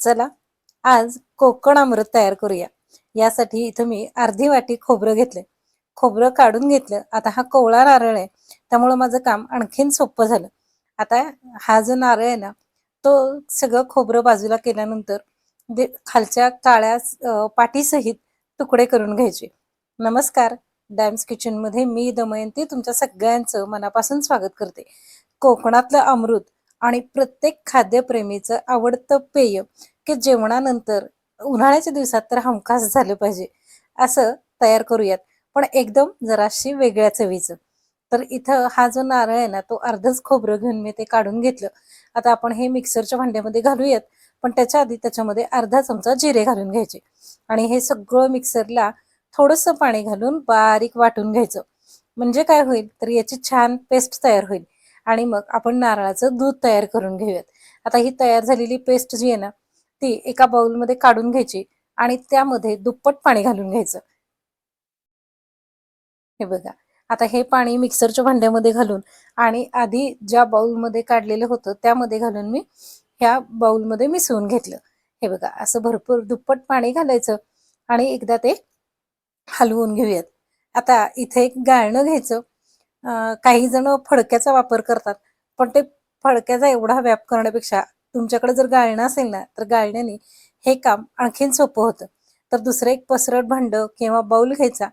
चला आज कोकण अमृत तयार करूया. यासाठी इथं मी अर्धी वाटी खोबरं घेतलं खोबरं काढून घेतलं. आता हा कोवळा नारळ आहे. त्यामुळं माझं काम आणखीन सोपं झालं. आता हा जो नारळ आहे ना तो सगळं खोबरं बाजूला केल्यानंतर खालच्या काळ्या पाठीसहित पाटीसहित तुकडे करून घ्यायचे. नमस्कार. डॅम्स किचनमध्ये मी दमयंती तुमच्या सगळ्यांचं मनापासून स्वागत करते. कोकणातलं अमृत आणि प्रत्येक खाद्यप्रेमीचं आवडतं पेय की जेवणानंतर उन्हाळ्याच्या दिवसात तर हमखास झालं पाहिजे. असं तयार करूयात. पण एकदम जराशी वेगळ्या चवीचं. तर इथं हा जो नारळ आहे ना तो अर्धच खोबरं घेऊन मी ते काढून घेतलं. आता आपण हे मिक्सरच्या भांड्यामध्ये घालूयात. पण त्याच्या आधी त्याच्यामध्ये अर्धा चमचा जिरे घालून घ्यायचे. आणि हे सगळं मिक्सरला थोडंसं पाणी घालून बारीक वाटून घ्यायचं. म्हणजे काय होईल? तर याची छान पेस्ट तयार होईल. आणि मग आपण नारळाचं दूध तयार करून घेऊयात. आता ही तयार झालेली पेस्ट जी आहे ना ती एका बाउलमध्ये काढून घ्यायची आणि त्यामध्ये दुप्पट पाणी घालून घ्यायचं. हे बघा आता हे पाणी मिक्सरच्या भांड्यामध्ये घालून आणि आधी ज्या बाउलमध्ये काढलेलं होतं त्यामध्ये घालून मी ह्या बाउलमध्ये मिसळून घेतलं. हे बघा असं भरपूर दुप्पट पाणी घालायचं आणि एकदा ते हलवून घेऊयात. आता इथे एक गाळणं घ्यायचं. काही जण फडक्याचा वापर करतात. पण ते फडक्याचा एवढा व्याप करण्यापेक्षा तुमच्याकडे जर गाळणं असेल ना तर गाळण्याने हे काम आणखीन सोपं होतं. तर दुसरं एक पसरट भांड किंवा बाऊल घ्यायचा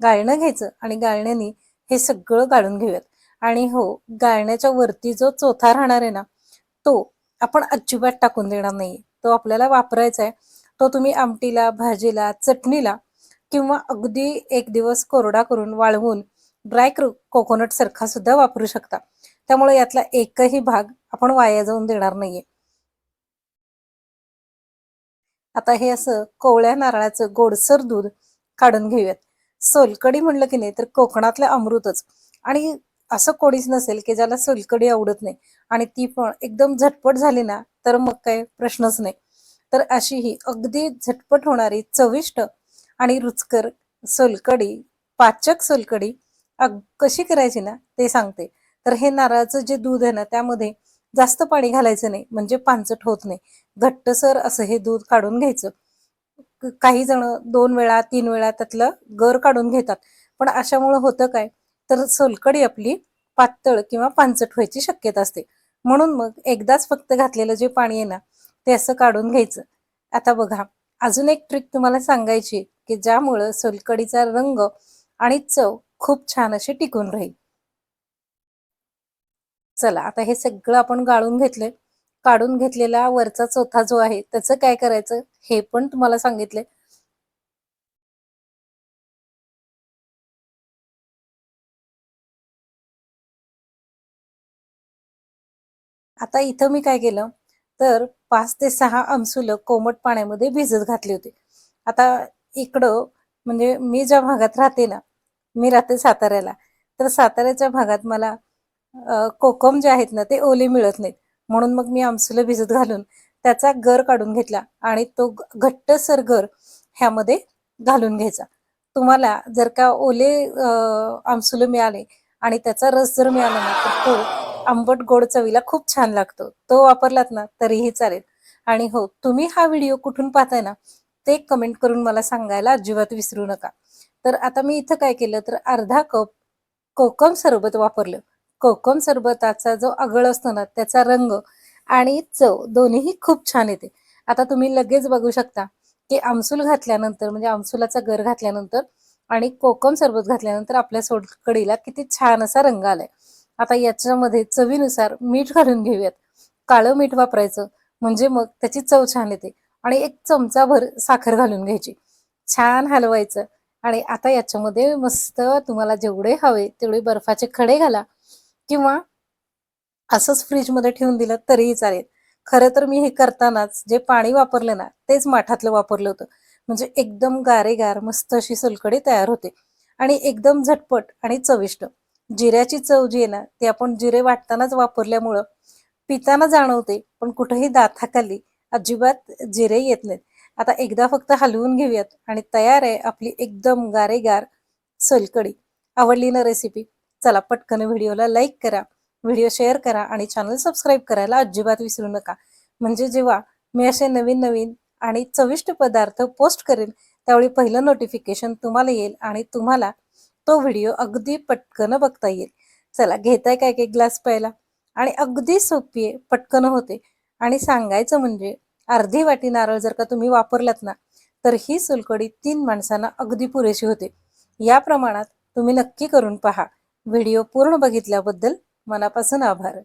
गाळणं घ्यायचं आणि गाळण्याने हे सगळं गाळून घेऊयात. आणि हो गाळण्याच्या वरती जो चोथा राहणार आहे ना तो आपण अजिबात टाकून देणार नाहीये. तो आपल्याला वापरायचा आहे. तो तुम्ही आमटीला भाजीला चटणीला किंवा अगदी एक दिवस कोरडा करून वाळवून ड्राय कोकोनट सारखा सुद्धा वापरू शकता. त्यामुळे यातला एकही भाग आपण वाया जाऊन देणार नाहीये. आता हे असं कोवळ्या नारळाचं गोडसर दूध काढून घेऊयात. सोलकडी म्हणलं की नाही तर कोकणातलं अमृतच. आणि असं कोणीच नसेल की ज्याला सोलकडी आवडत नाही. आणि ती पण एकदम झटपट झाली ना तर मग काय प्रश्नच नाही. तर अशी ही अगदी झटपट होणारी चविष्ट आणि रुचकर सोलकडी पाचक सोलकडी कशी करायची ना ते सांगते. तर हे नारळाचं जे दूध आहे ना त्यामध्ये जास्त पाणी घालायचं नाही म्हणजे पांचट होत नाही. घट्टसर असं हे दूध काढून घ्यायचं. काही जण दोन वेळा तीन वेळा त्यातलं गर काढून घेतात. पण अशामुळे होतं काय? तर सोलकडी आपली पातळ किंवा पांचट व्हायची शक्यता असते. म्हणून मग एकदाच फक्त घातलेलं जे पाणी आहे ना ते असं काढून घ्यायचं. आता बघा अजून एक ट्रिक तुम्हाला सांगायची की ज्यामुळं सोलकडीचा रंग आणि चव खूप छान अशी टिकून राहील. चला आता हे सगळं आपण गाळून घेतलंय. काढून घेतलेला वरचा चोथा जो आहे त्याचं काय करायचं हे पण तुम्हाला सांगितले आता इथं मी काय केलं तर पाच ते सहा आमसुलं कोमट पाण्यामध्ये भिजत घातली होती. आता इकडं म्हणजे मी ज्या भागात राहते ना मी राहते साताऱ्याला. तर साताऱ्याच्या भागात मला कोकम जे आहेत ना ते ओले मिळत नाहीत. म्हणून मग मी आमसुलं भिजत घालून त्याचा गर काढून घेतला आणि तो घट्टसर गर ह्यामध्ये घालून घ्यायचा. तुम्हाला जर का ओले आमसुलं मिळाले आणि त्याचा रस जर मिळाला ना तर तो आंबट गोड चवीला खूप छान लागतो. तो वापरलात ना तरीही चालेल. आणि हो तुम्ही हा व्हिडिओ कुठून पाहताय ना ते कमेंट करून मला सांगायला अजिबात विसरू नका. तर आता मी इथं काय केलं तर अर्धा कप कोकम सरबत वापरलं. कोकम सरबताचा जो आगळ असतो ना त्याचा रंग आणि चव दोन्हीही खूप छान येते. आता तुम्ही लगेच बघू शकता की आमसूल घातल्यानंतर म्हणजे आमसुलाचा गर घातल्यानंतर आणि कोकम सरबत घातल्यानंतर आपल्या सोलकडीला किती छान असा रंग आलाय. आता याच्यामध्ये चवीनुसार मीठ घालून घेऊयात. काळं मीठ वापरायचं म्हणजे मग त्याची चव छान येते. आणि एक चमचाभर साखर घालून घ्यायची. छान हलवायचं. आणि आता याच्यामध्ये मस्त तुम्हाला जेवढे हवे तेवढे बर्फाचे खडे घाला. किंवा असंच फ्रीजमध्ये ठेवून दिलं तरीही चालेल. खरं तर मी हे करतानाच जे पाणी वापरलं ना तेच माठातलं वापरलं होतं. म्हणजे एकदम गारेगार मस्त अशी सोलकडी तयार होते. आणि एकदम झटपट आणि चविष्ट. जिऱ्याची चव जी आहे ना ती आपण जिरे वाटतानाच वापरल्यामुळं पिताना जाणवते पण कुठेही दाथाखाली अजिबात जिरे येत नाहीत. आता एकदा फक्त हलवून घेऊयात. आणि तयार आहे आपली एकदम गारेगार सोलकडी आवडली ना रेसिपी चला पटकन व्हिडिओला लाईक करा. व्हिडिओ शेअर करा आणि चॅनल सबस्क्राईब करायला अजिबात विसरू नका. म्हणजे जेव्हा मी असे नवीन नवीन आणि चविष्ट पदार्थ पोस्ट करेन त्यावेळी पहिलं नोटिफिकेशन तुम्हाला येईल आणि तुम्हाला तो व्हिडिओ अगदी पटकन बघता येईल. चला घेताय काय एक ग्लास प्यायला? आणि अगदी सोपी आहे पटकन होते. आणि सांगायचं म्हणजे अर्धी वाटी नारळ जर का तुम्ही वापरलात ना तर ही सोलकडी तीन माणसांना अगदी पुरेशी होते. या प्रमाणात तुम्ही नक्की करून पहा. व्हिडिओ पूर्ण बघितल्याबद्दल मनापासून आभार.